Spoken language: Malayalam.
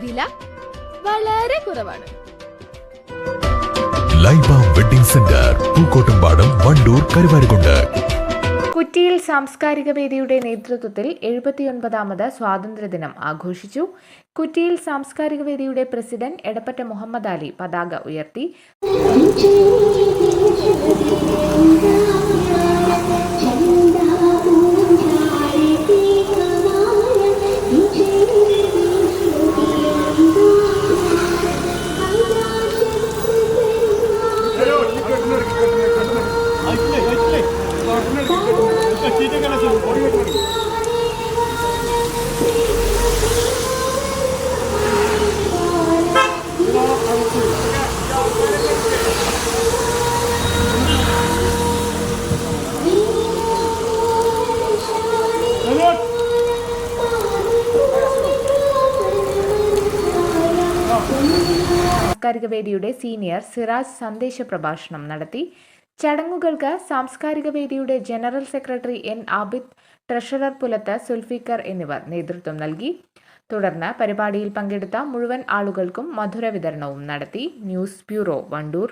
വില വളരെ കുറവാണ്. Laiba wedding centre Pookkottumpadam Wandoor Karuvarakundu. കുറ്റിയിൽ സാംസ്കാരിക വേദിയുടെ നേതൃത്വത്തിൽ എഴുപത്തിയൊൻപതാമത് സ്വാതന്ത്ര്യദിനം ആഘോഷിച്ചു. കുറ്റിയിൽ സാംസ്കാരിക വേദിയുടെ പ്രസിഡന്റ് എടപ്പറ്റ മുഹമ്മദ് അലി പതാക ഉയർത്തി. സാംസ്കാരിക വേദിയുടെ സീനിയർ സിറാജ് സന്ദേശ പ്രഭാഷണം നടത്തി ചടങ്ങുകൾക്ക് സാംസ്കാരിക വേദിയുടെ general secretary N Abid treasurer Pulath Sulfikar എന്നിവർ നേതൃത്വം നൽകി. തുടർന്ന് പരിപാടിയിൽ പങ്കെടുത്ത മുഴുവൻ ആളുകൾക്കും മധുര വിതരണവും നടത്തി. News bureau Wandoor.